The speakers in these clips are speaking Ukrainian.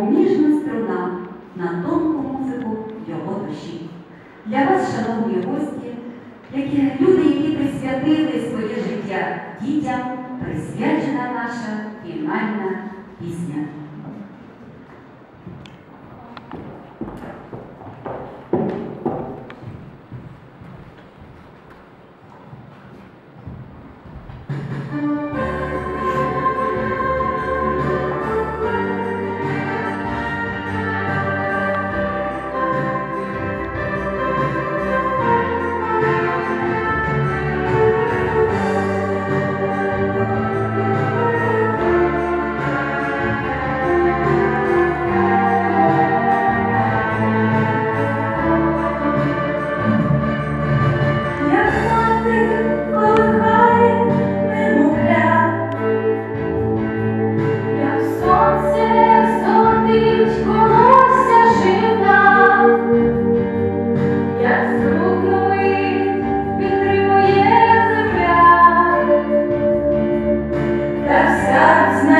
мов струна на тонку музику його душі. Для вас, шановні гості, які люди, які присвятили своє життя дітям, присвячена наша фінальна пісня.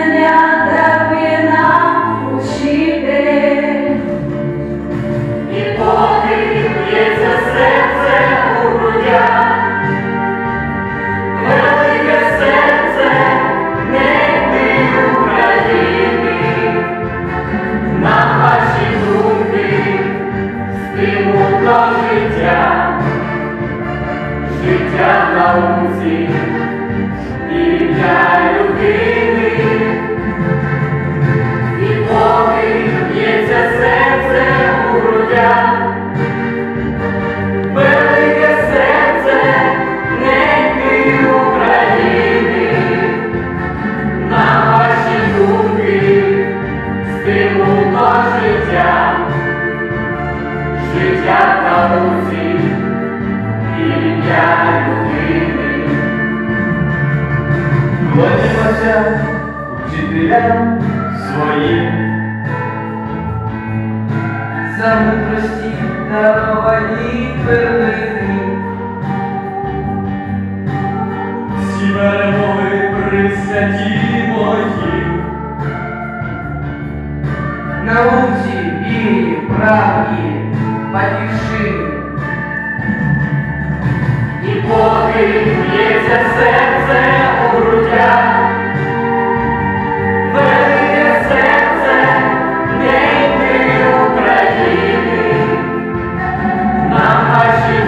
Знання нам учитель. І поки б'ється серце у на ваші ім'я людини. Клонімося вчителям своїм. Саме прості даровані перлини. Всі перемоги присвятімо їм. Науці, вірі, правді, батьківщині. І поки б'ється серце у грудях, велике серце неньки України, на наші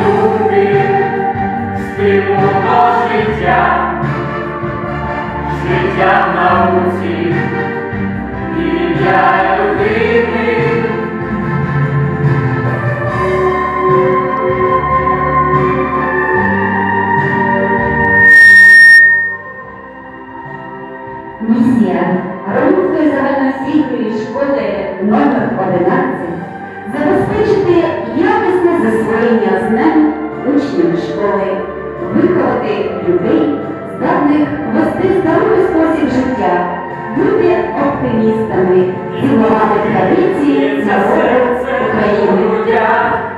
стимул до життя, життя в науці, 11 забезпечити якісне засвоєння знань учнів школи, виховати людей, здатних вести здоровий спосіб життя, бути оптимістами, цінувати традиції народу України.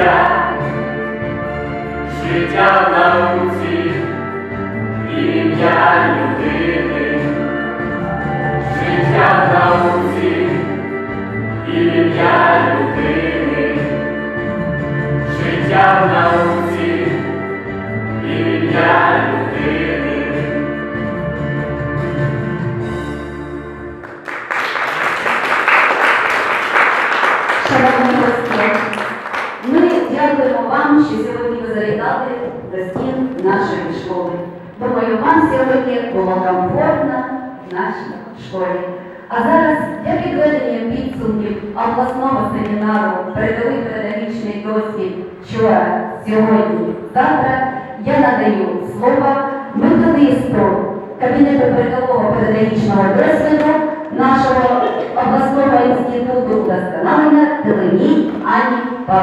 Життя, життя в науці, ім'я людини, життя в науці, ім'я людини, життя в науці. Ім'я людини. Шановні гості, ми дякуємо вам, що сьогодні ви до стін нашої школи. Думаю, вам сьогодні було комфортно в нашій школі. А зараз для підведення підсумків обласного семінару передовий педагогічний досвід вчора, сьогодні, завтра я надаю слово методисту Кабінету передового педагогічного досвіду нашого обласного інституту вдосконалення Телемій Ані Павлівні.